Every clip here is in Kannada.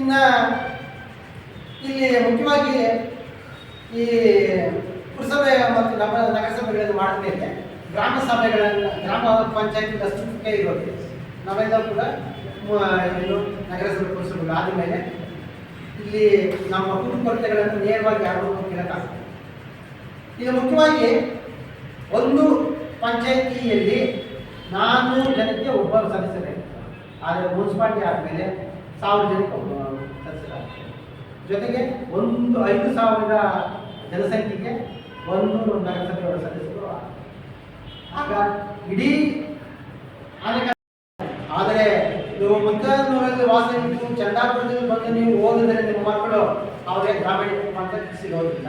ಇನ್ನ ಇಲ್ಲಿ ಮುಖ್ಯವಾಗಿ ಈ ಪುರಸಭೆ ಮತ್ತು ನಮ್ಮ ನಗರಸಭೆಗಳನ್ನು ಮಾಡಿದ ಮೇಲೆ ಗ್ರಾಮ ಸಭೆಗಳನ್ನು, ಗ್ರಾಮ ಪಂಚಾಯತ್ ಅಸ್ತಿತ್ವಕ್ಕೆ ಇರೋದು. ನಾವೆಲ್ಲ ಕೂಡ ಏನು ನಗರಸಭೆ, ಪುರಸಭೆಗಳು ಆದಮೇಲೆ ಇಲ್ಲಿ ನಮ್ಮ ಕುಟುಂಬಗಳನ್ನು ನೇರವಾಗಿ ಯಾರು ಕೇಳಕ್ಕಾಗ್ತದೆ ಈಗ ಮುಖ್ಯವಾಗಿ ಒಂದು ಪಂಚಾಯಿತಿಯಲ್ಲಿ ನಾನು ಜನಕ್ಕೆ ಒಬ್ಬರು ಸದಸ್ಯರೇ ಆದರೆ ಮುನ್ಸಿಪಾಲ್ಟಿ ಆದಮೇಲೆ ಸಾವಿರ ಜನಕ್ಕೆ ಜೊತೆಗೆ ಒಂದು ಐದು ಸಾವಿರ ಜನಸಂಖ್ಯೆಗೆ ಒಂದು ನಗರಸಭೆಯವರ ಸದಸ್ಯರು. ಆಗ ಇಡೀ ಆದರೆ ನೀವು ಮುಂತಾದೂರಲ್ಲಿ ವಾಸ ಇದ್ದು ಚಂದಾಪುರದಲ್ಲಿ ಬಂದು ನೀವು ಓದಿದ್ರೆ ನಿಮ್ಮ ಮಕ್ಕಳು ಅವರೇ ಗ್ರಾಮೀಣ ಮಟ್ಟಕ್ಕೆ ಸಿಗೋದಿಲ್ಲ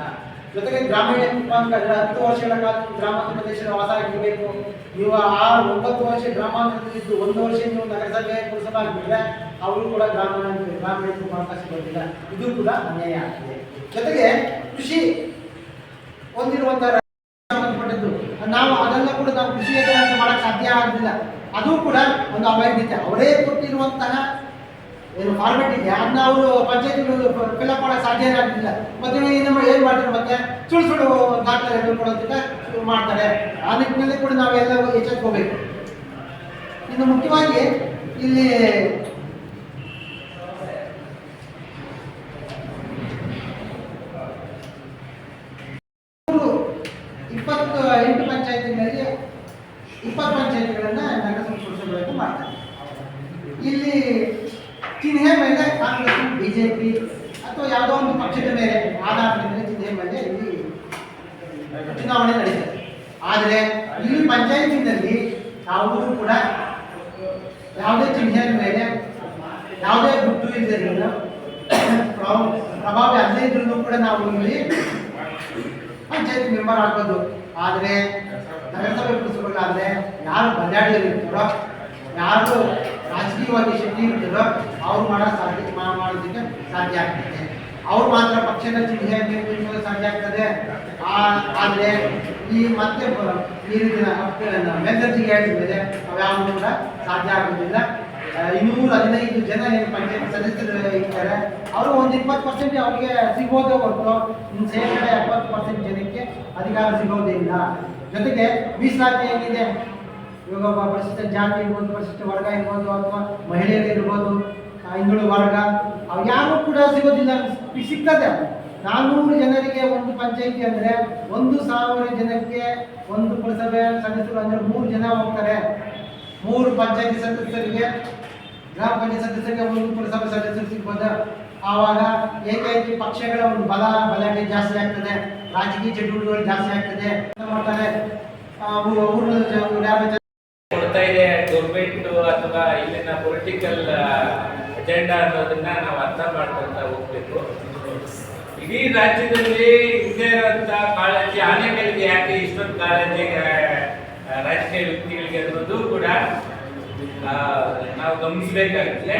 ಜೊತೆಗೆ ಗ್ರಾಮೀಣ ಕುಟುಂಬ ಹತ್ತು ವರ್ಷಗಳ ಕಾಲ ಗ್ರಾಮಾಂತರ ಪ್ರದೇಶದ ವಾಸ ಆಗಿರಬೇಕು. ನೀವು ಆರು, ಒಂಬತ್ತು ವರ್ಷ ಗ್ರಾಮಾಂತರದಲ್ಲಿದ್ದು ಒಂದು ವರ್ಷ ನೀವು ನಗರಸಭೆ ಪುರಸಭೆ ಆಗಿಬಿಟ್ರೆ ಅವರು ಕೂಡ ಗ್ರಾಮೀಣ ಗ್ರಾಮೀಣ ಕುಟುಂಬ ಸಿಗೋದಿಲ್ಲ ಇದು ಕೂಡ ಅನ್ಯಾಯ ಆಗ್ತದೆ ಜೊತೆಗೆ ಕೃಷಿ ಹೊಂದಿರುವಂತಹ ಸಂಬಂಧಪಟ್ಟದ್ದು ನಾವು ಅದನ್ನ ಕೂಡ ನಾವು ಕೃಷಿ ಮಾಡಕ್ ಸಾಧ್ಯ ಆಗುದಿಲ್ಲ. ಅದು ಕೂಡ ಒಂದು ಅವೈದ್ಯತೆ ಅವರೇ ಕೊಟ್ಟಿರುವಂತಹ ಏನು ಫಾರ್ಮೆಟ್ ಇದೆ. ಅದನ್ನ ಅವರು ಪಂಚಾಯತಿಗಳು ಫಿಲಪ್ ಮಾಡೋಕ್ಕೆ ಸಾಧ್ಯ ಆಗ್ತಿಲ್ಲ ಮತ್ತೆ ನಮ್ಮ ಏನ್ ಮಾಡ್ತಾರೆ ಮತ್ತೆ ಸುಳ್ಳು ಸುಳ್ಳು ದಾಖಲೆ ಕೊಡೋದಿಲ್ಲ ಮಾಡ್ತಾರೆ. ಆ ನಿಟ್ಟಿನಲ್ಲಿ ಕೂಡ ನಾವೆಲ್ಲ ಎಚ್ಚೆತ್ಕೋಬೇಕು. ಇನ್ನು ಮುಖ್ಯವಾಗಿ ಇಲ್ಲಿ ಇಪ್ಪತ್ತು, ಎಂಟು ಪಂಚಾಯತಿಗಳಲ್ಲಿ ಇಪ್ಪತ್ತು ಪಂಚಾಯತಿಗಳನ್ನ ನಗರಸಭೆ ಪುರಸಭೆಗಳನ್ನು ಮಾಡ್ತಾರೆ. ಇಲ್ಲಿ ಚಿಹ್ನೆ ಮೇಲೆ ಕಾಂಗ್ರೆಸ್ ಬಿಜೆಪಿ ಅಥವಾ ಯಾವುದೋ ಒಂದು ಪಕ್ಷದ ಮೇಲೆ ಆಧಾರದ ಮೇಲೆ ಚಿಹ್ನೆ ಮೇಲೆ ಇಲ್ಲಿ ಚುನಾವಣೆ ನಡೀತದೆ ಆದರೆ ಇಲ್ಲಿ ಪಂಚಾಯತಿನಲ್ಲಿ ಯಾವುದೂ ಕೂಡ ಯಾವುದೇ ಚಿಹ್ನೆ ಮೇಲೆ ಯಾವುದೇ ಗುಟ್ಟು ಇಲ್ಲದ್ರಿಂದ, ಪ್ರಭಾವ ಅಲ್ಲೇ ಇದ್ರೂ ಕೂಡ ನಾವು ಇಲ್ಲಿ ಪಂಚಾಯತ್ ಮೆಂಬರ್ ಆಗ್ಬೋದು. ಆದರೆ ನಗರಸಭೆ ಆದರೆ ಯಾರು ಬಲ್ಲಾಡಿಯಲ್ಲಿ ಇರ್ತಾರೋ, ಯಾರು ರಾಜಕೀಯವಾಗಿ ಶಕ್ತಿ ಇರ್ತಿರೋ ಅವ್ರು ಮಾಡೋ ಸಾಧ್ಯ ಮಾಡೋದಕ್ಕೆ ಸಾಧ್ಯ ಆಗ್ತದೆ. ಅವ್ರು ಮಾತ್ರ ಪಕ್ಷದ ಚಿಹ್ನೆ ಸಾಧ್ಯ ಆಗ್ತದೆ. ಆದರೆ ಈ ಮತ್ತೆ ಹಕ್ಕುಗಳನ್ನ ಮೇಲ್ದರ್ಜೆಗೆ ಹೇಳಿದ್ಮೇಲೆ ಅವ್ಯಾವು ಕೂಡ ಸಾಧ್ಯ ಆಗೋದಿಲ್ಲ ಇನ್ನೂರ ಹದಿನೈದು ಜನ ಏನು ಪಂಚಾಯತ್ ಸದಸ್ಯರು ಇರ್ತಾರೆ ಅವರು ಒಂದು ಇಪ್ಪತ್ತು ಪರ್ಸೆಂಟ್ ಅವ್ರಿಗೆ ಸಿಗೋದೇ ಹೊರತು ಇನ್ನು ಶೇಕಡ ಎಪ್ಪತ್ತು ಪರ್ಸೆಂಟ್ ಜನಕ್ಕೆ ಅಧಿಕಾರ ಸಿಗೋದಿಲ್ಲ ಜೊತೆಗೆ ಮೀಸಲಾತಿ ಏನಿದೆ ಇವಾಗ ಒಬ್ಬ ಪರಿಶಿಷ್ಟ ಜಾತಿ ಇರ್ಬೋದು ಪರಿಶಿಷ್ಟ ವರ್ಗ ಇರ್ಬೋದು ಅಥವಾ ಮಹಿಳೆಯರು ಇರ್ಬೋದು ಹಿಂದುಳು ವರ್ಗ ಅವು ಯಾರು ಕೂಡ ಸಿಗೋದಿಲ್ಲ. ಸಿಗ್ತದೆ. ನಾನ್ನೂರು ಜನರಿಗೆ ಒಂದು ಪಂಚಾಯಿತಿ ಅಂದ್ರೆ ಒಂದು ಸಾವಿರ ಜನಕ್ಕೆ ಒಂದು ಪುರಸಭೆ ಸದಸ್ಯರು ಅಂದ್ರೆ ಮೂರು ಜನ ಹೋಗ್ತಾರೆ. ಮೂರು ಪಂಚಾಯತಿ ಸದಸ್ಯರಿಗೆ, ಗ್ರಾಮ ಪಂಚಾಯತ್ ಸದಸ್ಯರಿಗೆ ಒಂದು ಪುರಸಭೆ ಸದಸ್ಯರು ಸಿಗ್ಬೋದು. ಆವಾಗ ಏಕೈಕಿ ಪಕ್ಷಗಳ ಒಂದು ಬಲ ಬಲಾಟೆ ಜಾಸ್ತಿ ಆಗ್ತದೆ. ರಾಜಕೀಯ ಚಟುವಟಿಕೆಗಳು ಜಾಸ್ತಿ ಆಗ್ತದೆ. ಮಾಡ್ತಾರೆ. ಊರಿನ ಕೊಡ್ತಾ ಇದೆ ಗೌರ್ಮೆಂಟ್ ಅಥವಾ ಇಲ್ಲಿನ ಪೊಲಿಟಿಕಲ್ ಅಜೆಂಡಾ ಅನ್ನೋದನ್ನ ನಾವು ಅರ್ಥ ಮಾಡ್ಕೊಂತ ಹೋಗ್ಬೇಕು. ಇಡೀ ರಾಜ್ಯದಲ್ಲಿ ಇದೇ ಇರುವಂತ ಕಾಳಜಿ, ಆನೆಗಳಿಗೆ ಯಾಕೆ ಇಷ್ಟೊಂದು ಕಾಳಜಿ ರಾಜಕೀಯ ವ್ಯಕ್ತಿಗಳಿಗೆ ಅನ್ನೋದು ಕೂಡ ನಾವು ಗಮನಿಸಬೇಕಾಗುತ್ತೆ.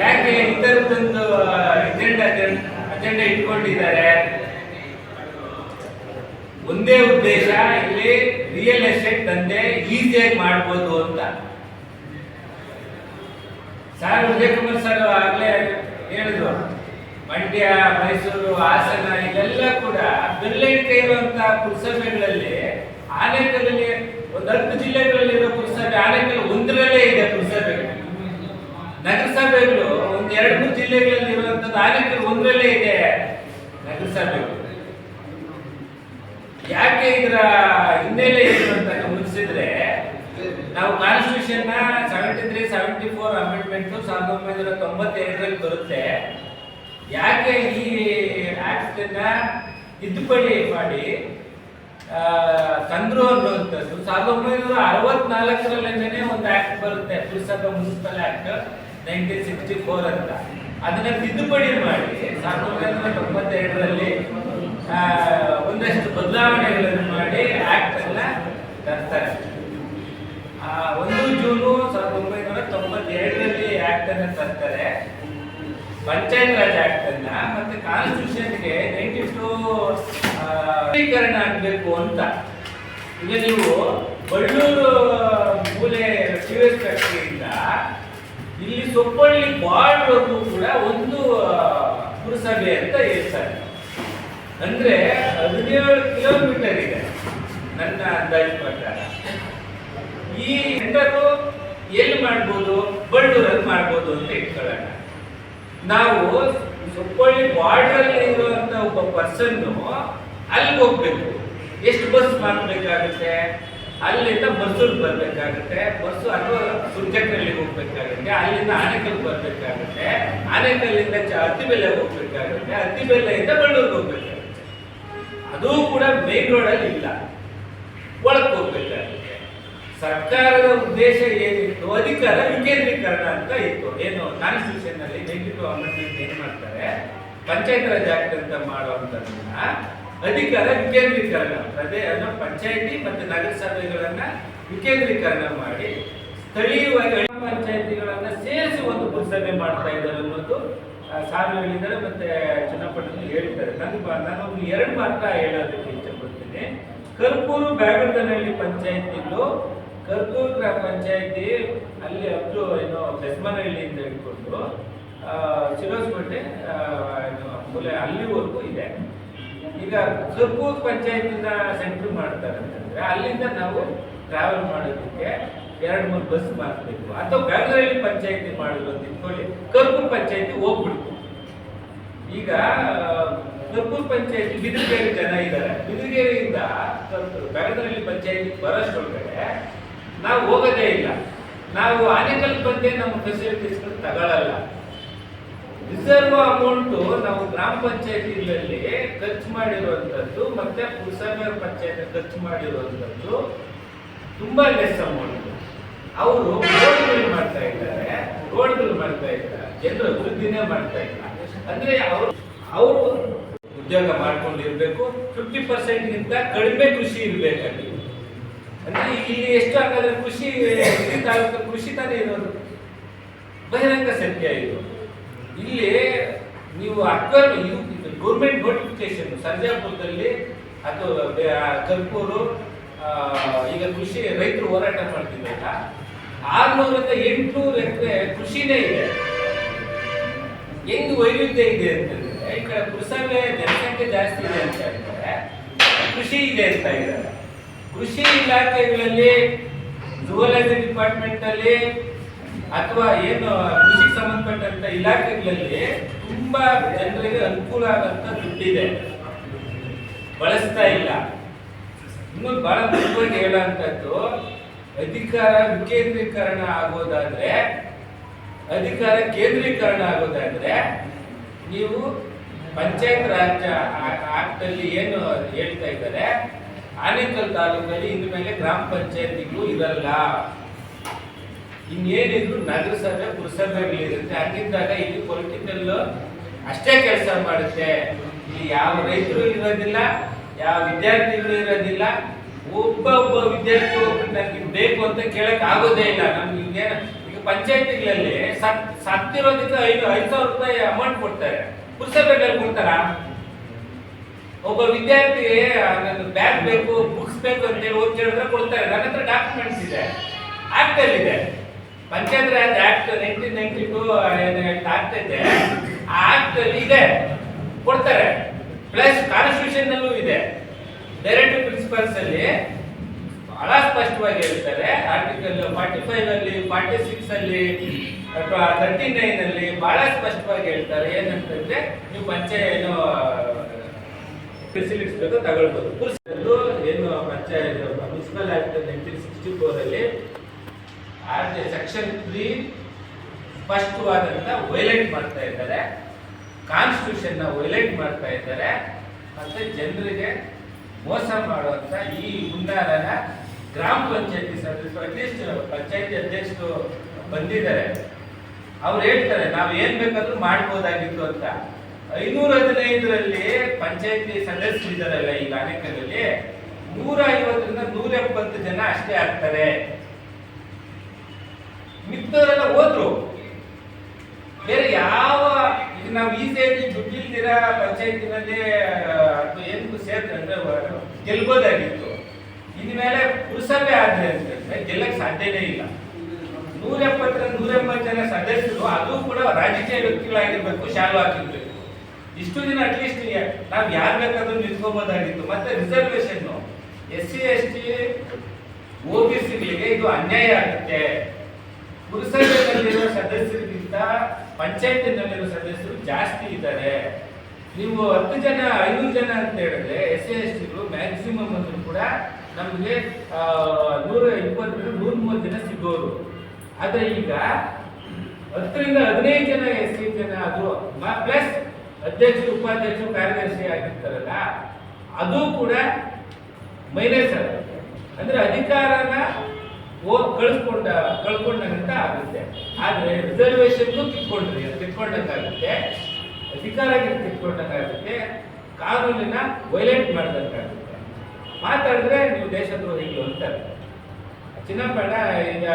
ಯಾಕೆ ಈ ಥರದ್ದೊಂದು ಅಜೆಂಡಾ ಅಜೆಂಡಾ ಇಟ್ಕೊಂಡಿದ್ದಾರೆ? ಒಂದೇ ಉದ್ದೇಶ, ಇಲ್ಲಿ ರಿಯಲ್ ಎಸ್ಟೇಟ್ ದಂಧೆ ಈಸಿಯಾಗಿ ಮಾಡ್ಬೋದು ಅಂತ. ಸರ್ ವಿಜಯಕುಮಾರ್ ಸರ್ ಆಗ್ಲೇ ಹೇಳಿದ್ರು, ಮಂಡ್ಯ, ಮೈಸೂರು, ಹಾಸನ ಇದೆಲ್ಲ ಕೂಡ ಬೆರಳಿಕೆ ಇರುವಂತಹ ಪುರಸಭೆಗಳಲ್ಲಿ ಆನೇಕಲ್ಲಲ್ಲಿ ಒಂದು ಹತ್ತು ಜಿಲ್ಲೆಗಳಲ್ಲಿ ಇರೋ ಪುರಸಭೆ, ಆನೇಕಲ್ ಒಂದರಲ್ಲೇ ಇದೆ ಪುರಸಭೆಗಳು. ನಗರಸಭೆಗಳು ಒಂದು ಎರಡು ಮೂರು ಜಿಲ್ಲೆಗಳಲ್ಲಿ ಇರುವಂತದ್ದು ಆನೇಕಲ್ ಒಂದರಲ್ಲೇ ಇದೆ ನಗರಸಭೆಗಳು. ಯಾಕೆ ಇದರ ಹಿನ್ನೆಲೆ ಏನು ಅಂತ ಗಮನಿಸಿದ್ರೆ, ನಾವು ಕಾನ್ಸ್ಟಿಟ್ಯೂಷನ್ನ seventy three seventy four amendment ಸಾವಿರದ ಒಂಬೈನೂರ ತೊಂಬತ್ತೆರಡರಲ್ಲಿ ಬರುತ್ತೆ. ಯಾಕೆ ಈ ಆಕ್ಟ್ ತಿದ್ದುಪಡಿ ಮಾಡಿ ತಂದ್ರು ಅನ್ನುವಂಥದ್ದು? ಸಾವಿರದ ಒಂಬೈನೂರ ಅರವತ್ನಾಲ್ಕರಲ್ಲೇನೆ ಒಂದು ಆಕ್ಟ್ ಬರುತ್ತೆ ಪುರಸಭೆ municipal act nineteen sixty four ಅಂತ. ಅದನ್ನ ತಿದ್ದುಪಡಿ ಮಾಡಿ, ಸಾವಿರದ ಒಂಬೈನೂರ ತೊಂಬತ್ತೆರಡರಲ್ಲಿ ಒಂದಷ್ಟು ಬದಲಾವಣೆಗಳನ್ನು ಮಾಡಿ ಆಕ್ಟ್ ಅನ್ನ ತರ್ತಾರೆ. ಒಂದು ಜೂನು ಸಾವಿರದ ಒಂಬೈನೂರ ತೊಂಬತ್ತೆರಡರಲ್ಲಿ ಆಕ್ಟ್ ಅನ್ನ ತರ್ತಾರೆ. ಪಂಚಾಯತ್ ರಾಜ್ ಆಕ್ಟ್ ಅನ್ನ ಮತ್ತೆ ಕಾನ್ಸ್ಟಿಟ್ಯೂಷನ್ಗೆ ನೈಂಟಿ ಟು ನವೀಕರಣ ಆಗಬೇಕು ಅಂತ. ಈಗ ನೀವು ಬಳ್ಳೂರು, ಮೂಲೆ ಟಿ ಫ್ಯಾಕ್ಟ್ರಿಯಿಂದ ಇಲ್ಲಿ ಸೊಪ್ಪಳ್ಳಿ ಬಾರ್ಡ್ವರೆಗೂ ಕೂಡ ಒಂದು ಪುರಸಭೆ ಅಂತ ಹೇಳ್ತಾರೆ. ಅಂದ್ರೆ ಹದಿನೇಳು ಕಿಲೋಮೀಟರ್ ಇದೆ ನನ್ನ ಅಂದಾಜು ಪ್ರಕಾರ. ಈ ಸೆಂಟರು ಎಲ್ಲಿ ಮಾಡ್ಬೋದು? ಬಳ್ಳೂರಲ್ಲಿ ಮಾಡ್ಬೋದು ಅಂತ ಇಟ್ಕೊಳ್ಳೋಣ. ನಾವು ಸುಪ್ಪಳ್ಳಿ ಬಾರ್ಡರ್ ಇರುವಂತ ಒಬ್ಬ ಪರ್ಸನ್ ಅಲ್ಲಿ ಹೋಗ್ಬೇಕು. ಎಷ್ಟು ಬಸ್ ಮಾಡಬೇಕಾಗುತ್ತೆ? ಅಲ್ಲಿಂದ ಬಸ್ಸಲ್ಲಿ ಬರಬೇಕಾಗುತ್ತೆ. ಬಸ್ಸು ಅಥವಾ ಸುರ್ಜಕ್ರಲ್ಲಿ ಹೋಗ್ಬೇಕಾಗುತ್ತೆ. ಅಲ್ಲಿಂದ ಆನೆಕಲ್ ಬರಬೇಕಾಗುತ್ತೆ. ಆನೆಕಲ್ಲಿಂದ ಚ ಹತ್ತಿಬೆಲೆ ಹೋಗ್ಬೇಕಾಗುತ್ತೆ. ಹತ್ತಿಬೆಲೆಯಿಂದ ಬಳ್ಳೂರಿಗೆ ಹೋಗ್ಬೇಕಾಗುತ್ತೆ. ಅದು ಕೂಡ ಮೇನ್ ರೋಡಲ್ಲಿ ಇಲ್ಲ. ಒಳಗೆ ಹೋಗ್ಬೇಕಾಗುತ್ತೆ ಸರ್ಕಾರದ ಉದ್ದೇಶ ಏನಿತ್ತು? ಅಧಿಕಾರ, ವಿಕೇಂದ್ರೀಕರಣ ಅಂತ ಇತ್ತು. ಏನು ಕಾನ್ಸ್ಟಿಟ್ಯೂಷನ್ ಅಲ್ಲಿ ನೈಂಟಿ ಟು ಅಮೆಂಡ್ಮೆಂಟ್ ಏನ್ ಮಾಡ್ತಾರೆ? ಪಂಚಾಯತ್ ರಾಜ್ ಆಕ್ಟ್ ಅಂತ ಮಾಡುವಂತದನ್ನ ಅಧಿಕಾರ, ವಿಕೇಂದ್ರೀಕರಣ ಅದೇ ಅದನ್ನ ಪಂಚಾಯತಿ ಮತ್ತೆ ನಗರಸಭೆಗಳನ್ನ ವಿಕೇಂದ್ರೀಕರಣ ಮಾಡಿ ಸ್ಥಳೀಯವಾಗಿ ಹಳ್ಳಿ ಪಂಚಾಯತಿಗಳನ್ನ ಸೇರಿಸಿ ಒಂದು ಪುರಸಭೆ ಮಾಡ್ತಾ ಇದ್ದಾರೆ ಅನ್ನೋದು ಸಾವಿರ ಸಾರು ಹೇಳಿದ್ದಾರೆ ಮತ್ತೆ ಹೇಳ್ತಾರೆ ನನಗೆ ನಾನೊಂದು ಎರಡು ಮಾತ್ರ ಹೇಳೋದಕ್ಕೆ ಇಷ್ಟಪಡ್ತೇನೆ. ಕರ್ಪೂರು ಬ್ಯಾಗಡದನಹಳ್ಳಿ ಪಂಚಾಯತಿಲು ಕರ್ಪೂರು ಗ್ರಾಮ ಪಂಚಾಯತಿ ಅಲ್ಲಿ ಅಬ್ದು ಏನು ಬೆಸ್ಮನಹಳ್ಳಿಯಿಂದ ಅಂತ ಹೇಳ್ಕೊಂಡು ಶಿರೋಸ್ಪೇಟೆ ಮೂಲೆ ಅಲ್ಲಿವರೆಗೂ ಇದೆ. ಈಗ ಕರ್ಪೂರ್ ಪಂಚಾಯತಿನ ಸೆಂಟ್ರ್ ಮಾಡ್ತಾರೆ ಅಂತಂದ್ರೆ ಅಲ್ಲಿಂದ ನಾವು ಟ್ರಾವೆಲ್ ಮಾಡೋದಕ್ಕೆ ಎರಡು ಮೂರು ಬಸ್ ಮಾಡ್ಬೇಕು ಅಥವಾ ಬ್ಯಾಗರಹಳ್ಳಿ ಪಂಚಾಯತಿ ಮಾಡಿದ್ರು ಅಂತ ಇಟ್ಕೊಳ್ಳಿ ಕರ್ಪೂರ್ ಪಂಚಾಯತಿ ಹೋಗ್ಬಿಡ್ತು. ಈಗ ಕರ್ಪೂರ್ ಪಂಚಾಯತಿ ಬಿದಿರುಗೇರಿ ಜನ ಇದ್ದಾರೆ ಬಿದಿರುಗೇರಿಯಿಂದ ಬ್ಯಾಗರಹಳ್ಳಿ ಪಂಚಾಯತಿ ಬರೋಷ್ಟೊಳಗಡೆ ನಾವು ಹೋಗೋದೇ ಇಲ್ಲ. ನಾವು ಆನೆಕಲ್ ಬಂದೇ ನಮ್ಮ ಫೆಸಿಲಿಟೀಸ್ಗಳು ತಗೊಳ್ಳಲ್ಲ ರಿಸರ್ವ್ ಅಮೌಂಟ್ ನಾವು ಗ್ರಾಮ ಪಂಚಾಯತಿಗಳಲ್ಲಿ ಖರ್ಚು ಮಾಡಿರುವಂಥದ್ದು ಮತ್ತೆ ಪುರಸಭೆ ಪಂಚಾಯತ್ ಖರ್ಚು ಮಾಡಿರುವಂಥದ್ದು ತುಂಬಾ ಲೆಸ್ ಅಮೌಂಟ್ ಅವರು ರೋಡ್ಗಳು ಮಾಡ್ತಾ ಇದ್ದಾರೆ. ರೋಡ್ಗಳು ಮಾಡ್ತಾ ಇದ್ದಾರೆ. ಜನರು ಅಭಿವೃದ್ಧಿನೇ ಮಾಡ್ತಾ ಇಲ್ಲ. ಅಂದ್ರೆ ಅವರು ಅವರು ಉದ್ಯೋಗ ಮಾಡ್ಕೊಂಡಿರ್ಬೇಕು ಫಿಫ್ಟಿ ಪರ್ಸೆಂಟ್ಗಿಂತ ಕಡಿಮೆ ಕೃಷಿ ಇರಬೇಕಲ್ಲಿ. ಅಂದ್ರೆ ಇಲ್ಲಿ ಎಷ್ಟು ಹಾಗಾದ್ರೆ ಕೃಷಿ ತಾಲೂಕು ಕೃಷಿ ತಾನೇ ಇರೋದು? ಬಹಿರಂಗ ಸತ್ಯ ಇದು. ಇಲ್ಲಿ ನೀವು ಅಕ್ವರ್ ಗೌರ್ಮೆಂಟ್ ನೋಟಿಫಿಕೇಶನ್ ಸರ್ಜಾಪುರದಲ್ಲಿ ಅಥವಾ ಕರ್ಪೂರು ಈಗ ಕೃಷಿ ರೈತರು ಹೋರಾಟ ಮಾಡ್ತಿದ್ದಾರೆ. ಆರ್ನೂರಿಂದ ಎಂಟು ಎಕರೆ ಕೃಷಿನೇ ಇದೆ. ಹೆಂಗ್ ವೈವಿಧ್ಯ ಇದೆ ಅಂತಂದ್ರೆ, ಈ ಕಡೆ ಪುರಸಭೆ ಜನಸಂಖ್ಯೆ ಜಾಸ್ತಿ ಇದೆ ಅಂತ ಹೇಳ್ತಾರೆ. ಕೃಷಿ ಇದೆ ಅಂತ ಇದ್ದಾರೆ. ಕೃಷಿ ಇಲಾಖೆಗಳಲ್ಲಿ ಜುವಲಜಿ ಡಿಪಾರ್ಟ್ಮೆಂಟ್ ಅಲ್ಲಿ ಅಥವಾ ಏನು ಕೃಷಿಗೆ ಸಂಬಂಧಪಟ್ಟಂತ ಇಲಾಖೆಗಳಲ್ಲಿ ತುಂಬಾ ಜನರಿಗೆ ಅನುಕೂಲ ಆಗಂತ ದುಡ್ಡಿದೆ. ಬಳಸ್ತಾ ಇಲ್ಲ. ಇನ್ನು ಬಹಳ ಮುಖ್ಯವಾಗಿ ಹೇಳುವಂಥದ್ದು ಅಧಿಕಾರ ವಿಕೇಂದ್ರೀಕರಣ ಆಗೋದಾದ್ರೆ ಅಧಿಕಾರ ಕೇಂದ್ರೀಕರಣ ಆಗೋದಾದ್ರೆ ನೀವು ಪಂಚಾಯತ್ ರಾಜ್ ಆಕ್ಟ್ ಅಲ್ಲಿ ಏನು ಹೇಳ್ತಾ ಇದ್ದಾರೆ, ಆನೇಕಲ್ ತಾಲೂಕಲ್ಲಿ ಇನ್ನು ಮೇಲೆ ಗ್ರಾಮ ಪಂಚಾಯತಿಗಳು ಇರಲ್ಲ. ಇನ್ನೇನಿದ್ರು ನಗರಸಭೆ, ಪುರಸಭೆಗಳಿರುತ್ತೆ. ಹಂಗಿದ್ದಾಗ ಇಲ್ಲಿ ಪೊಲಿಟಿಕಲ್ ಅಷ್ಟೇ ಕೆಲಸ ಮಾಡುತ್ತೆ. ಇಲ್ಲಿ ಯಾವ ರೈತರು ಇರೋದಿಲ್ಲ, ಯಾವ ವಿದ್ಯಾರ್ಥಿಗಳು ಇರೋದಿಲ್ಲ. ಒಬ್ಬ ಒಬ್ಬ ವಿದ್ಯಾರ್ಥಿ ಬೇಕು ಅಂತ ಕೇಳಕ್ ಆಗೋದೇ ಇಲ್ಲ. ನಮ್ಗೆ ಇನ್ನೇನು ಪಂಚಾಯತಿಗಳಲ್ಲಿ ಸತ್ ಸತ್ತಿರೋದಕ್ಕೆ ಐದು ಐದು ಸಾವಿರ ರೂಪಾಯಿ ಅಮೌಂಟ್ ಕೊಡ್ತಾರೆ. ಪುರಸಭೆಗಳಲ್ಲಿ ಕೊಡ್ತಾರ? ಒಬ್ಬ ವಿದ್ಯಾರ್ಥಿ ಬ್ಯಾಗ್ ಬೇಕು ಬುಕ್ಸ್ ಬೇಕು ಅಂತ ಹೇಳಿ ಹೋಗಿ ಕೇಳಿದ್ರೆ ಕೊಡ್ತಾರೆ. ನನ್ನ ಹತ್ರ ಡಾಕ್ಯುಮೆಂಟ್ಸ್ ಇದೆ. ಆಕ್ಟ್ ಅಲ್ಲಿ ಇದೆ. Panchayat raj act nineteen ninety two ಆಗ್ತೈತೆ ಆ ಆಕ್ಟ್ ಇದೆ. ಕೊಡ್ತಾರೆ. ಪ್ಲಸ್ ಕಾನ್ಸ್ಟಿಟ್ಯೂಷನ್ ಅಲ್ಲೂ ಇದೆ. ಡೈರೆಕ್ಟಿವ್ ಪ್ರಿನ್ಸಿಪಲ್ಸ್ ಅಲ್ಲಿ ಬಹಳ ಸ್ಪಷ್ಟವಾಗಿ ಹೇಳ್ತಾರೆ. ಆರ್ಟಿಕಲ್ ಫಾರ್ಟಿ ಫೈವ್ ಅಲ್ಲಿ ಫಾರ್ಟಿ ಸಿಕ್ಸ್ ಅಲ್ಲಿ, ಅಥವಾ ತರ್ಟಿ ನೈನ್ ಅಲ್ಲಿ ಬಹಳ ಸ್ಪಷ್ಟವಾಗಿ ಹೇಳ್ತಾರೆ. ಏನಂತಂದ್ರೆ ನೀವು ಪಂಚ ಏನು ಫೆಸಿಲಿಟೀಸ್ ಬೇಕು ತಗೊಳ್ಬೋದು. ಪುರುಷರು ಏನು panchayat municipal act nineteen sixty four ಅಲ್ಲಿ ಸೆಕ್ಷನ್ ತ್ರೀ ಸ್ಪಷ್ಟವಾದಂತ ವೈಲೇಟ್ ಮಾಡ್ತಾ ಇದ್ದಾರೆ. ಕಾನ್ಸ್ಟಿಟ್ಯೂಷನ್ನ ವೈಲೇಟ್ ಮಾಡ್ತಾ ಇದ್ದಾರೆ. ಮತ್ತೆ ಜನರಿಗೆ ಮೋಸ ಮಾಡುವಂತ ಈ ಹುನ್ನಾರನ ಗ್ರಾಮ ಪಂಚಾಯತಿ ಸದಸ್ಯರು ಅಟ್ಲೀಸ್ಟ್ ಪಂಚಾಯತಿ ಅಧ್ಯಕ್ಷರು ಬಂದಿದ್ದಾರೆ. ಅವ್ರು ಹೇಳ್ತಾರೆ, ನಾವು ಏನ್ ಬೇಕಾದ್ರೂ ಮಾಡ್ಬೋದಾಗಿತ್ತು ಅಂತ. ಐನೂರ ಹದಿನೈದರಲ್ಲಿ ಪಂಚಾಯತಿ ಸದಸ್ಯರಿದ್ದಾರಲ್ಲ ಈಗ ಅನೇಕದಲ್ಲಿ ನೂರ ಐವತ್ತರಿಂದ ನೂರ ಎಪ್ಪತ್ತು ಜನ ಅಷ್ಟೇ ಆಗ್ತಾರೆ. ಮಿಕ್ಕವರೆಲ್ಲ ಹೋದ್ರು. ಬೇರೆ ಯಾವ, ಈಗ ನಾವು ಈಸಿಯಾಗಿ ದುಡ್ಡಿಲ್ದಿರ ಪಂಚಾಯತಿನಲ್ಲಿ ಅಥವಾ ಏನು ಸೇರ್ತಾರೆ ಅಂದ್ರೆ ಗೆಲ್ಬೋದಾಗಿತ್ತು. ಇನ್ಮೇಲೆ ಪುರಸಭೆ ಆದ್ರೆ ಅಂತಂದ್ರೆ ಗೆಲ್ಲಕ್ಕೆ ಸಾಧ್ಯನೇ ಇಲ್ಲ. ನೂರ ಎಪ್ಪತ್ತರ ನೂರ ಎಂಬತ್ತು ಜನ ಸದಸ್ಯರು ಅದು ಕೂಡ ರಾಜಕೀಯ ವ್ಯಕ್ತಿಗಳಾಗಿರ್ಬೇಕು, ಶಾಲು ಹಾಕಿರ್ಬೇಕು. ಇಷ್ಟು ದಿನ ಅಟ್ಲೀಸ್ಟ್ ನಾವು ಯಾರು ಬೇಕಾದ್ರೂ ನಿಂತ್ಕೊಬೋದಾಗಿತ್ತು. ಮತ್ತೆ reservation S C, S T O B ಸಿಗಳಿಗೆ ಇದು ಅನ್ಯಾಯ ಆಗುತ್ತೆ. ಪುರಸಭೆಯಲ್ಲಿರುವ ಸದಸ್ಯರಿಗಿಂತ ಪಂಚಾಯತಿನಲ್ಲಿರುವ ಸದಸ್ಯರು ಜಾಸ್ತಿ ಇದ್ದಾರೆ. ನೀವು ಹತ್ತು ಜನ ಐದು ಜನ ಅಂತ ಹೇಳಿದ್ರೆ ಎಸ್ ಸಿ, ಎಸ್ ಟಿಗಳು ಮ್ಯಾಕ್ಸಿಮಮ್ ಅಂದ್ರೂ ಕೂಡ ನಮಗೆ ನೂರ ಇಪ್ಪತ್ತರಿಂದ ನೂರ ಮೂವತ್ತು ಜನ ಸಿಗೋರು. ಆದರೆ ಈಗ ಹತ್ತರಿಂದ ಹದಿನೈದು ಜನ ಎಸ್ ಸಿ ಜನ ಅದು ಪ್ಲಸ್ ಅಧ್ಯಕ್ಷರು, ಉಪಾಧ್ಯಕ್ಷರು, ಕಾರ್ಯದರ್ಶಿ ಆಗಿರ್ತಾರಲ್ಲ, ಅದು ಕೂಡ ಮೈನಸ್ ಆಗುತ್ತೆ. ಅಂದ್ರೆ ಅಧಿಕಾರನ ಕಳ್ಸ್ಕೊಂಡ, ಕಳ್ಕೊಂಡಂತ ಆಗುತ್ತೆ. ಆದ್ರೆ ರಿಸರ್ವೇಶನ್ ಕಿತ್ಕೊಂಡ್ರಿ ಕಿತ್ಕೊಂಡಂಗಾಗುತ್ತೆ ಅಧಿಕಾರ ಕಿತ್ಕೊಂಡಂಗಾಗುತ್ತೆ ಕಾನೂನಿನ ವೈಲೇಟ್ ಮಾಡ್ದಂಗಾಗುತ್ತೆ. ಮಾತಾಡಿದ್ರೆ ನೀವು ದೇಶದ್ರೋಹಿಗಳು ಅಂತ ಚಿನ್ನಪ್ಪಣ್ಣ ಈಗ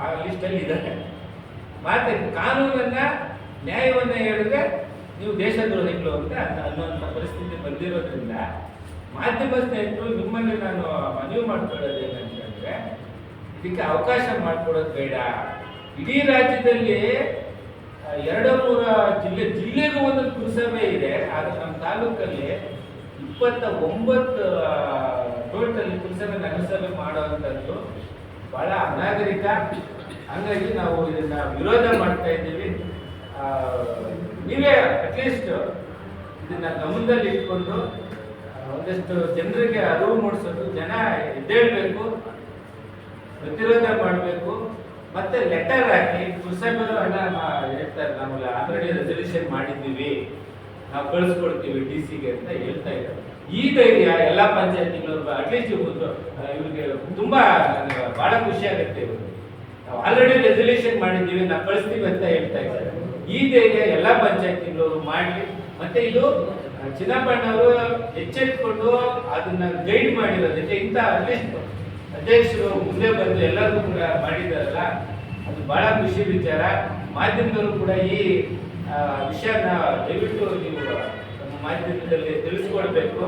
ಆ ಲಿಸ್ಟಲ್ಲಿ ಇದ್ದಾರೆ. ಮಾತೆ, ಕಾನೂನನ್ನ, ನ್ಯಾಯವನ್ನ ಹೇಳಿದ್ರೆ ನೀವು ದೇಶದ್ರೋಹಿಗಳು ಅಂತ ಅನ್ನೋಂಥ ಪರಿಸ್ಥಿತಿ ಬಂದಿರೋದ್ರಿಂದ ಮಾಧ್ಯಮ ಸ್ನೇಹಿತರು ನಿಮ್ಮಲ್ಲಿ ನಾನು ಮನವಿ ಮಾಡ್ಕೊಳ್ಳೋದು ಏನಂತಂದ್ರೆ ಇದಕ್ಕೆ ಅವಕಾಶ ಮಾಡಿಕೊಡೋದು ಬೇಡ. ಇಡೀ ರಾಜ್ಯದಲ್ಲಿ ಎರಡು ಮೂರ ಜಿಲ್ಲೆ ಜಿಲ್ಲೆಗೂ ಒಂದು ಪುರಸಭೆ ಇದೆ. ಆದರೆ ನಮ್ಮ ತಾಲೂಕಲ್ಲಿ ಇಪ್ಪತ್ತ ಒಂಬತ್ತು ಟೋಟಲ್ ಪುರಸಭೆ ಅನುಸರಣೆ ಮಾಡುವಂಥದ್ದು ಬಹಳ ಅನಾಗರಿಕ. ಹಂಗಾಗಿ ನಾವು ಇದನ್ನ ವಿರೋಧ ಮಾಡ್ತಾ ಇದ್ದೀವಿ. ನೀವೇ ಅಟ್ಲೀಸ್ಟ್ ಇದನ್ನ ಗಮನದಲ್ಲಿ ಇಟ್ಕೊಂಡು ಒಂದಷ್ಟು ಜನರಿಗೆ ಅರಿವು ಮೂಡಿಸೋದು, ಜನ ಎದ್ದೇಳಬೇಕು, ಪ್ರತಿರೋಧ ಮಾಡಬೇಕು, ಮತ್ತೆ ಲೆಟರ್ ಹಾಕಿ ಪುರುಷಗಳು ಮಾ- ಹೇಳ್ತಾರೆ ನಾವು ಆಲ್ರೆಡಿ ರೆಸಲ್ಯೂಷನ್ ಮಾಡಿದ್ದೀವಿ. ನಾವು ಕಳಿಸ್ಕೊಡ್ತೀವಿ ಡಿ ಸಿಗೆ ಅಂತ ಹೇಳ್ತಾ ಇದ್ದಾರೆ. ಈ ಧೈರ್ಯ ಎಲ್ಲ ಪಂಚಾಯತಿಗಳು ಅಟ್ಲೀಸ್ಟ್ ಇವ್ರಿಗೆ ತುಂಬಾ ಬಹಳ ಖುಷಿ ಆಗುತ್ತೆ ಇವರು ನಾವು ಆಲ್ರೆಡಿ ರೆಸಲ್ಯೂಷನ್ ಮಾಡಿದ್ದೀವಿ, ನಾವು ಕಳಿಸ್ತೀವಿ ಅಂತ ಹೇಳ್ತಾ ಇದ್ದಾರೆ. ಈ ಧೈರ್ಯ ಎಲ್ಲ ಪಂಚಾಯತಿಗಳು ಮಾಡಿ ಮತ್ತೆ ಇದು ಚಿನ್ನಪ್ಪಣ್ಣವರು ಎಚ್ಚೆತ್ಕೊಂಡು ಅದನ್ನ ಗೈಡ್ ಮಾಡಿರೋದಕ್ಕೆ ಇಂಥ ಅಟ್ಲೀಸ್ಟ್ ಅಧ್ಯಕ್ಷರು ಮುಂದೆ ಬಂದು ಎಲ್ಲರೂ ಕೂಡ ಮಾಡಿದಾರಲ್ಲ ಅದು ಬಹಳ ಖುಷಿ ವಿಚಾರ. ಮಾಧ್ಯಮದವರು ಕೂಡ ಈ ವಿಷಯನ ದಯವಿಟ್ಟು ನೀವು ನಮ್ಮ ಮಾಧ್ಯಮದಲ್ಲಿ ತಿಳಿಸ್ಕೊಡ್ಬೇಕು.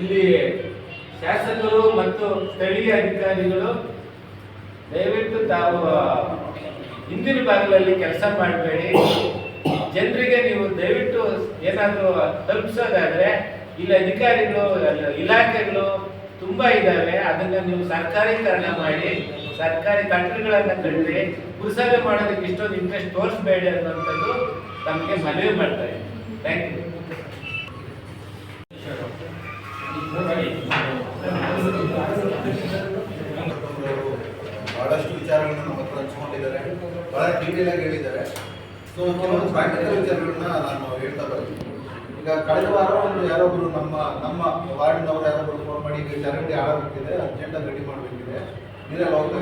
ಇಲ್ಲಿ ಶಾಸಕರು ಮತ್ತು ಸ್ಥಳೀಯ ಅಧಿಕಾರಿಗಳು ದಯವಿಟ್ಟು ತಾವು ಹಿಂದಿನ ಭಾಗದಲ್ಲಿ ಕೆಲಸ ಮಾಡಬೇಡಿ. ಜನರಿಗೆ ನೀವು ದಯವಿಟ್ಟು ಏನಾದರೂ ತಲುಪಿಸೋದಾದರೆ, ಇಲ್ಲಿ ಅಧಿಕಾರಿಗಳು ಇಲಾಖೆಗಳು ತುಂಬಾ ಇದ್ದಾವೆ ಅದನ್ನ ನೀವು ಸರ್ಕಾರೀಕರಣ ಮಾಡಿ, ಸರ್ಕಾರಿ ಕಟ್ಟಡಗಳನ್ನ ಕಟ್ಟಿ ಪುರಸಭೆ ಮಾಡೋದಕ್ಕೆ ಇಷ್ಟೊಂದು ಇಂಟ್ರೆಸ್ಟ್ ತೋರಿಸ್ಬೇಡಿ ಅನ್ನೋಂಥದ್ದು ತಮಗೆ ಮನವಿ ಮಾಡ್ತಾ ಇದ್ದೀನಿ. ಥ್ಯಾಂಕ್ ಯು ಬಹಳಷ್ಟು ವಿಚಾರಗಳನ್ನು ನಮ್ಮ ಹತ್ರ ಬಹಳ ಡೀಟೇಲ್ ಆಗಿ ಹೇಳಿದ್ದಾರೆ. ಸೊ ಕೆಲವೊಂದು ಪ್ರಾಕ್ಟಿಕಲ್ ವಿಚಾರಗಳನ್ನ ನಾನು ಹೇಳ್ತಾ ಬರ್ತೀನಿ ಈಗ ಕಳೆದ ವಾರ ಒಂದು ಯಾರೊಬ್ರು ನಮ್ಮ ನಮ್ಮ ವಾರ್ಡ್ನವ್ರು ಯಾರೊಬ್ರು ಫೋನ್ ಮಾಡಿ ಈಗ ಚರಂಡಿ ಹಾಳಾಗ್ತಿದೆ ಅರ್ಜೆಂಟಾಗಿ ರೆಡಿ ಮಾಡಬೇಕಿದೆ. ನೀರೆಲ್ಲ ಹೋಗ್ತಾ.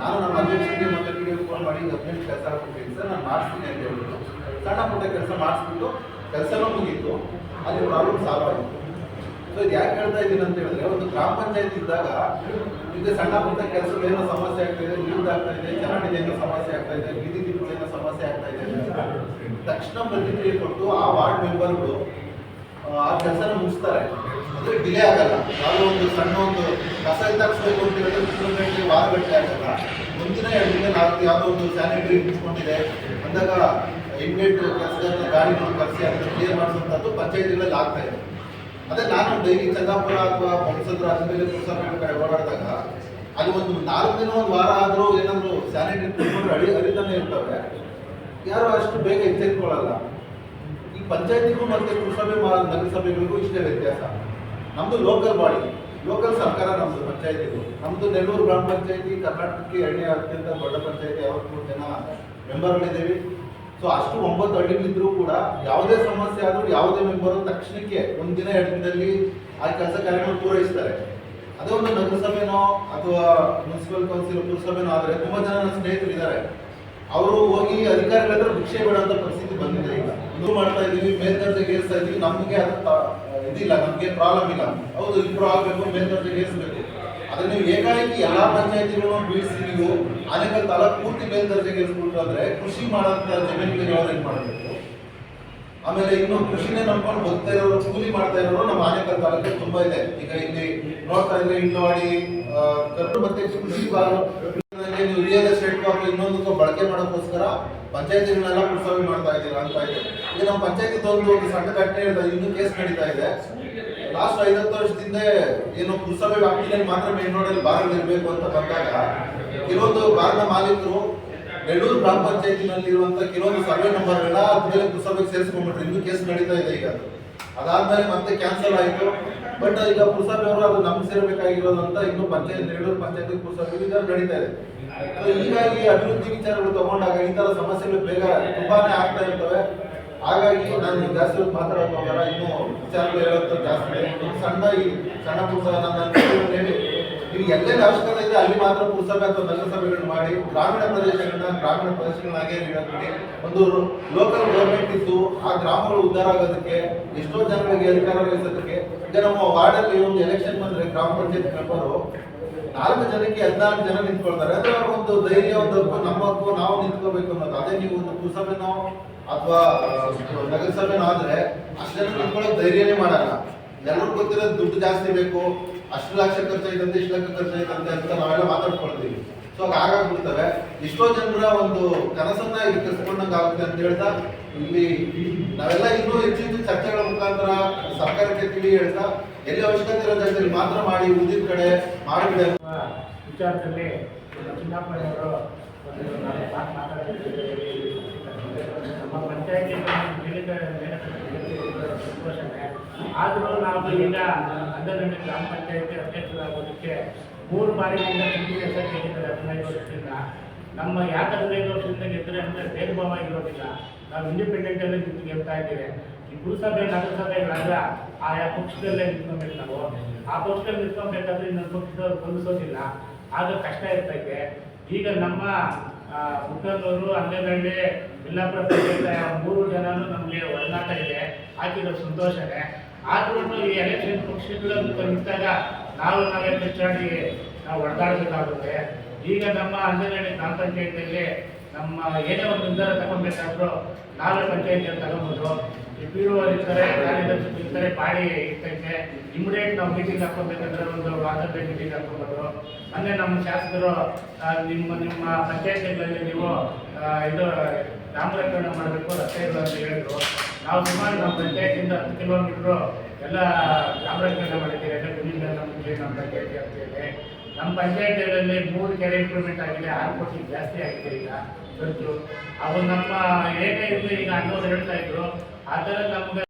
ನಾನು ನಮ್ಮ ಅಧ್ಯಕ್ಷರಿಗೆ ಮತ್ತೆ ವಿಡಿಯೋ ಫೋನ್ ಮಾಡಿ ಅರ್ಜೆಂಟ್ ಕೆಲಸ ಕೊಟ್ಟಿದ್ದೀನಿ ಸರ್. ನಾನು ಮಾಡಿಸ್ತೀನಿ ಅಂತ ಹೇಳಿದ್ರು ಸಣ್ಣ ಪುಟ್ಟ ಕೆಲಸ ಮಾಡಿಸ್ಬಿಟ್ಟು ಕೆಲಸನೂ ಮುಗೀತು. ಅಲ್ಲಿ ಪ್ರಾಬ್ಲಮ್ ಸಾಲ್ವ್ ಆಗಿತ್ತು. ಸೊ ಇದು ಯಾಕೆ ಹೇಳ್ತಾ ಇದ್ದೀನಿ ಅಂತ ಹೇಳಿದ್ರೆ, ಒಂದು ಗ್ರಾಮ ಪಂಚಾಯತ್ ಇದ್ದಾಗ ಈಗ ಸಣ್ಣ ಪುಟ್ಟ ಕೆಲಸಗಳು ಏನೋ ಸಮಸ್ಯೆ ಆಗ್ತಾ ಇದೆ ನೀರು ಆಗ್ತಾ ಇದೆ ಚರಂಡಿ ಏನೋ ಸಮಸ್ಯೆ ಆಗ್ತಾ ಇದೆ, ಬೀದಿ ದೀಪಗಳೇನೋ ಸಮಸ್ಯೆ ಆಗ್ತಾ ಇದೆ ತಕ್ಷಣ ಪ್ರತಿಕ್ರಿಯೆ ಕೊಟ್ಟು ಆ ವಾರ್ಡ್ ಮೆಂಬರ್ಗಳು, ಆ ಕೆಲಸನ ಮುಗಿಸ್ತಾರೆ. ಅಂದ್ರೆ ಡಿಲೇ ಆಗಲ್ಲ. ಯಾವುದೋ ಒಂದು ಸಣ್ಣ ಒಂದು ಕಸ ಎತ್ತಾಕ್ಸ್ಬೇಕು ಅಂತ ಹೇಳಿದ್ರೆ ತಿಂಗಳು ವಾರ ಗಟ್ಟಲೆ ಆಗಲ್ಲ ಮುಂದಿನ ಎರಡು ದಿನ ನಾಲ್ಕು ಯಾವುದೋ ಒಂದು ಸ್ಯಾನಿಟರಿ ಮುಗಿಸ್ಕೊಂಡಿದೆ ಅಂದಾಗ ಇಮ್ಮಿಡಿಯೇಟ್ ಕೆಲಸದ ಗಾಡಿಗಳು ಕರೆಸಿ ಅದನ್ನು ಕ್ಲಿಯರ್ ಮಾಡಿಸುವಂಥದ್ದು ಪಂಚಾಯತಿಗಳಲ್ಲಿ ಆಗ್ತಾ ಇದೆ. ಅದೇ ನಾನು ಡೈಲಿ ಚಂದಾಪುರ ಅಥವಾ ಬಂಸದ್ರ ಆದ್ಮೇಲೆ ಪುರಸಭೆ ಕಡೆ ಓಡಾಡಿದಾಗ ಅಲ್ಲಿ ಒಂದು ನಾಲ್ಕು ದಿನ, ಒಂದು ವಾರ ಆದರೂ ಏನಾದರೂ ಸ್ಯಾನಿಟರಿ ಕುತ್ಕೊಂಡ್ರೆ ಅಡಿ ಅರಿತಾನೆ ಇರ್ತವೆ. ಯಾರು ಅಷ್ಟು ಬೇಗ ಎಚ್ಚೆತ್ಕೊಳ್ಳಲ್ಲ. ಈ ಪಂಚಾಯತಿಗೂ ಮತ್ತೆ ಪುರಸಭೆ, ನಗರಸಭೆಗಳಿಗೂ ಇಷ್ಟೇ ವ್ಯತ್ಯಾಸ. ನಮ್ದು ಲೋಕಲ್ ಬಾಡಿ ಲೋಕಲ್ ಸರ್ಕಾರ ನಮ್ದು ಪಂಚಾಯತಿದು ನಮ್ದು ನೆಲ್ಲೂರು ಗ್ರಾಮ ಪಂಚಾಯತಿ, ಕರ್ನಾಟಕಕ್ಕೆ ಎರಡನೇ ಅತ್ಯಂತ ದೊಡ್ಡ ಪಂಚಾಯತಿ ಅವತ್ತು ಜನ ಮೆಂಬರ್ಗಳಿದ್ದೀವಿ. ಸೊ ಅಷ್ಟು ಒಂಬತ್ತು ಹಳ್ಳಿಗಳಿದ್ರು ಕೂಡ ಯಾವುದೇ ಸಮಸ್ಯೆ ಆದರೂ ಯಾವುದೇ ಮೆಂಬರು ತಕ್ಷಣಕ್ಕೆ ಒಂದಿನ ಎರಡು ದಿನದಲ್ಲಿ ಆ ಕೆಲಸ ಕಾರ್ಯಗಳು ಪೂರೈಸ್ತಾರೆ. ಅದೇ ಒಂದು ನಗರಸಭೆನೋ ಅಥವಾ ಮುನ್ಸಿಪಲ್ ಕೌನ್ಸಿಲ್ ಪುರಸಭೆನೋ ಆದರೆ ತುಂಬ ಜನ ನನ್ನ ಸ್ನೇಹಿತರಿದ್ದಾರೆ ಅವರು ಹೋಗಿ ಅಧಿಕಾರಿಗಳ ಹತ್ರ ಭಿಕ್ಷೆ ಬಿಡುವಂತ ಪರಿಸ್ಥಿತಿ ಬಂದಿದೆ ಈಗ. ಮಾಡ್ತಾ ಇದ್ದೀವಿ ಮೇಲ್ದರ್ಜೆಗೆ ಏರಿಸ್ತಾ ಇದ್ದೀವಿ, ನಮಗೆ ಅದು ಇದಿಲ್ಲ ನಮಗೆ ಪ್ರಾಬ್ಲಮ್ ಇಲ್ಲ. ಹೌದು ಇಂಪ್ರೂವ್ ಆಗಬೇಕು ಮೇಲ್ದರ್ಜೆಗೆ ಏರಿಸಬೇಕು ಅದನ್ನ ನೀವು ಏಕಾಏಕಿ ಎಲ್ಲ ಪಂಚಾಯತಿಗಳನ್ನು ಬೀಳಿಸಿ ನೀವು ಆನೇಕಲ್ ತಾಲೂಕು ಪೂರ್ತಿ ಮೇಲ್ದರ್ಜೆಗೆ ಏರಿಸ್ಬಿಟ್ರು ಅಂದರೆ ಕೃಷಿ ಮಾಡೋಂಥ ಜಮೀನುಗಳಿಗೆ ಅವ್ರು ಏನು ಮಾಡಬೇಕು? ಆಮೇಲೆ ಇನ್ನು ಕೃಷಿನೇ ನಂಬ್ಕೊಂಡು ಬರ್ತಾ ಇರೋರು, ಕೂಲಿ ಮಾಡ್ತಾ ಇರೋರು ನಮ್ಮ ಆನೇಕಲ್ ತಾಲೂಕು ತುಂಬಾ ಇದೆ. ಈಗ ಇಲ್ಲಿ ನೋಡ್ತಾ ಇದ್ರೆ ಇಂಡವಾಡಿ ಮತ್ತೆ ಕೃಷಿ ನೀವು ಇನ್ನೊಂದಕ್ಕೂ ಬಳಕೆ ಮಾಡೋಕ್ಕೋಸ್ಕರ ಪಂಚಾಯತಿಗಳನ್ನೆಲ್ಲ ಪುರಸಭೆ ಮಾಡ್ತಾ ಇದ್ದೀರಾ ಅಂತ ಇದೆ ಈಗ ನಮ್ಮ ಪಂಚಾಯತಿ ಒಂದು ಒಂದು ಸಣ್ಣ ಘಟನೆ ಹೇಳಿದ್ರೆ ಇನ್ನೂ ಕೇಸ್ ನಡೀತಾ ಇದೆ. ಲಾಸ್ಟ್ ಐದತ್ತು ವರ್ಷದಿಂದ ಏನು ಪುರಸಭೆ ವ್ಯಾಪ್ತಿಯಲ್ಲಿ ಮಾತ್ರ ಬಾರ್ಗಳು ಇರಬೇಕು ಅಂತ ಬಂದಾಗ ಕೆಲವೊಂದು ಬಾರ್ನ ಮಾಲೀಕರು ನೆಡೂರು ಗ್ರಾಮ ಪಂಚಾಯತಿನಲ್ಲಿ ಇರುವಂತ ಕೆಲವೊಂದು ಸರ್ವೆ ಎಲ್ಲ ಅದ್ಮೇಲೆ ಪುರಸಭೆಗೆ ಸೇರಿಸ್ಕೊಂಡ್ಬಿಟ್ರು. ಇನ್ನೂ ಕೇಸ್ ನಡೀತಾ ಇದೆ ಈಗ. ಅದು. ಅದಾದ್ಮೇಲೆ ಮತ್ತೆ ಕ್ಯಾನ್ಸಲ್ ಆಯಿತು. ಬಟ್ ಈಗ ಪುರಸಭೆಯವರು ಅದು ನಮ್ಗೆ ಸೇರ್ಬೇಕಾಗಿರೋದು ಅಂತ ಇನ್ನು ಪಂಚಾಯತ್, ನೆಲ್ಲೂರು ಪಂಚಾಯತ್ ಪುರಸಭೆ ಈಗ ನಡೀತಾ ಇದೆ. ಹೀಗಾಗಿ ಅಭಿವೃದ್ಧಿ ವಿಚಾರಗಳು ತಗೊಂಡಾಗ ಈ ತರ ಸಮಸ್ಯೆಗಳು ಬೇಗ ತುಂಬಾನೇ ಆಗ್ತಾ ಇರ್ತವೆ. ಹಾಗಾಗಿ ನಾನು ಜಾಸ್ತಿ ಮಾತಾಡೋಕ್ಕೋಗಲ್ಲ ಇನ್ನೂ ವಿಚಾರಗಳು ಹೇಳೋದು ಜಾಸ್ತಿ. ಸಣ್ಣ ಈ ಸಣ್ಣ ಪುರಸಭೆ ನನ್ನ ಹೇಳಿ ನೀವು ಎಲ್ಲೆಲ್ಲಿ ಅವಶ್ಯಕತೆ ಇದೆ ಅಲ್ಲಿ ಮಾತ್ರ ಪುರಸಭೆ ಅಥವಾ ನಗರಸಭೆಗಳನ್ನು ಮಾಡಿ ಗ್ರಾಮೀಣ ಪ್ರದೇಶಗಳನ್ನ ಗ್ರಾಮೀಣ ಪ್ರದೇಶಗಳನ್ನಾಗೆ ನೀಡೋದಕ್ಕೆ ಒಂದು ಲೋಕಲ್ ಗೌರ್ಮೆಂಟ್ ಇದ್ದು ಆ ಗ್ರಾಮಗಳು ಉದ್ಧಾರ ಆಗೋದಕ್ಕೆ ಎಷ್ಟೋ ಜನಗಳಿಗೆ ಅಧಿಕಾರ ವಹಿಸೋದಕ್ಕೆ ಈಗ ನಮ್ಮ ವಾರ್ಡಲ್ಲಿ ಒಂದು ಎಲೆಕ್ಷನ್ ಬಂದ್ರೆ ಗ್ರಾಮ ಪಂಚಾಯತ್ ಮೆಂಬರು ನಾಲ್ಕು ಜನಕ್ಕೆ ಹದಿನಾಲ್ಕು ಜನ ನಿಂತ್ಕೊಳ್ತಾರೆ. ಅಂದ್ರೆ ಒಂದು ಧೈರ್ಯ ಒಂದು ಹಕ್ಕು, ನಮ್ಮ ಹಕ್ಕು ನಾವು ನಿಂತ್ಕೋಬೇಕು ಅನ್ನೋದು. ಅದೇ ನೀವು ಒಂದು ಪುರಸಭೆನೋ ಅಥವಾ ನಗರಸಭೆನೋ ಆದ್ರೆ ಅಷ್ಟು ಜನ ನಿಂತ್ಕೊಳ್ಳೋಕೆ ಧೈರ್ಯನೇ ಮಾಡಲ್ಲ. ಎಲ್ಲರೂ ಗೊತ್ತಿರೋದು ದುಡ್ಡು ಜಾಸ್ತಿ ಬೇಕು ಅಷ್ಟು ಲಕ್ಷ ಖರ್ಚಾಯ್ತಂತೆ, ಇಷ್ಟು ಲಕ್ಷ ಖರ್ಚಾಯ್ತಂತೆ ಅಂತ ನಾವೆಲ್ಲ ಮಾತಾಡ್ಕೊಳ್ತೀವಿ. ಸೊ ಹಾಗಾಗ್ಬಿಡ್ತವೆ ಎಷ್ಟೋ ಜನರ ಒಂದು ಕನಸನ್ನ ಇಲ್ಲಿ ಕಸ್ಕೊಂಡಂಗೆ ಆಗುತ್ತೆ ಅಂತ ಹೇಳ್ತಾ, ಇಲ್ಲಿ ನಾವೆಲ್ಲ ಇನ್ನೂ ಹೆಚ್ಚು ಚರ್ಚೆಗಳ ಮುಖಾಂತರ ಸರ್ಕಾರಕ್ಕೆ ತಿಳಿ ಹೇಳ್ತಾ, ಎಲ್ಲಿ ಅವಶ್ಯಕತೆ ಇರೋ ಜಾಗದಲ್ಲಿ ಮಾತ್ರ ಮಾಡಿ ಉಳಿದ ಕಡೆ ಮಾಡಿಬಿಡಿ ಅಂತ ವಿಚಾರದಲ್ಲಿ ಚಿನ್ನಪ್ಪನವರು ನಮ್ಮ ಪಂಚಾಯತಿ ಸಂತೋಷನೇ. ಆದರೂ ನಾವು ಈಗ ಅಂದರೆ ಗ್ರಾಮ ಪಂಚಾಯತಿ ಅಧ್ಯಕ್ಷರಾಗೋದಕ್ಕೆ ಮೂರು ಬಾರಿ ಹದಿನೈದು ವರ್ಷದಿಂದ. ನಮ್ಮ ಯಾಕೆ ಹದಿನೈದು ವರ್ಷದಿಂದ ಗೆದ್ದರೆ ಅಂದರೆ ಭೇದ ಇರೋದಿಲ್ಲ. ನಾವು ಇಂಡಿಪೆಂಡೆಂಟಲ್ಲಿ ನಿಂತು ಗೆಲ್ತಾ ಇದ್ದೇವೆ. ಈ ಪುರಸಭೆ ನಗರಸಭೆಗಳಾದ್ರೆ ಆಯಾ ಪಕ್ಷದಲ್ಲೇ ನಿಂತ್ಕೊಬೇಕು ನಾವು. ಆ ಪಕ್ಷದಲ್ಲಿ ನಿಂತ್ಕೊಬೇಕಾದ್ರೆ ಇನ್ನೊಂದು ಪಕ್ಷದವ್ರು ಬಂಧಿಸೋದಿಲ್ಲ. ಆಗ ಕಷ್ಟ ಇರ್ತೈತೆ ಈಗ ನಮ್ಮ ಮುಖಂಡವರು ಅಂಗನಹಳ್ಳಿ ಪಂಚಾಯತ್ ಮೂರು ಜನನು ನಮಗೆ ಒಡನಾಟ ಇದೆ. ಹಾಕಿರೋ ಸಂತೋಷನೇ. ಆದ್ರೂ ಈ ಎಲೆಕ್ಷನ್ ಪಕ್ಷಗಳನ್ನು ನಿಂತಾಗ ನಾವು ನಾವೇ ಹೆಚ್ಚಾಗಿ ನಾವು ಹೊಡೆದಾಡಬೇಕಾಗುತ್ತೆ ಈಗ ನಮ್ಮ ಅಂಗನಹಳ್ಳಿ ಗ್ರಾಮ ಪಂಚಾಯತಿಯಲ್ಲಿ ನಮ್ಮ ಏನೇ ಒಂದು ನಿರ್ಧಾರ ತಗೊಬೇಕಾದ್ರು ನಾವೇ ಪಂಚಾಯತಿಯಲ್ಲಿ ತಗೊಬೋದು. ಈ ಪಿ ಇರ್ತಾರೆ ಕಾರ್ಯದರ್ಶಿ ಇರ್ತಾರೆ ಬಾಡಿ ಇರ್ತೈತೆ ಇಮಿಡಿಯೇಟ್ ನಾವು ಮೀಟಿಂಗ್ ಹಾಕೋಬೇಕಂದ್ರೆ ಒಂದು ವಾರದಲ್ಲಿ ಮೀಟಿಂಗ್ ಹಾಕೋಬೋದು ಮೊನ್ನೆ ನಮ್ಮ ಶಾಸಕರು ನಿಮ್ಮ ನಿಮ್ಮ ಪಂಚಾಯತಿಗಳಲ್ಲಿ ನೀವು ಇದು, ನಾಮಕರಣ ಮಾಡಬೇಕು ರಸ್ತೆಗಳು ಅಂತ ಹೇಳಿದ್ರು. ನಾವು ಸುಮಾರು ನಮ್ಮ ಪಂಚಾಯತಿಂದ ಹತ್ತು ಕಿಲೋಮೀಟ್ರು ಎಲ್ಲ ನಾಮಕರಣ ಮಾಡಿದ್ದೀವಿ. ಎಲ್ಲ ಗುಡಿಗಳ ನಮ್ಮ ಪಂಚಾಯತಿ ಹೇಳಿ. ನಮ್ಮ ಪಂಚಾಯತಿಗಳಲ್ಲಿ ಮೂರು ಕೆರೆ ಇಂಪ್ರೂವ್ಮೆಂಟ್ ಆಗಿದೆ. ಆರು ಕೋಟಿ ಜಾಸ್ತಿ ಆಗಿದೆ ಈಗ. ಖರ್ಚು ಅವು ನಮ್ಮ ಏನೇ ಇರಲಿ ಈಗ ಅನ್ನೋದು ಹೇಳ್ತಾ ಇದ್ರು. ಆ ಥರ ನಮ್ಗೆ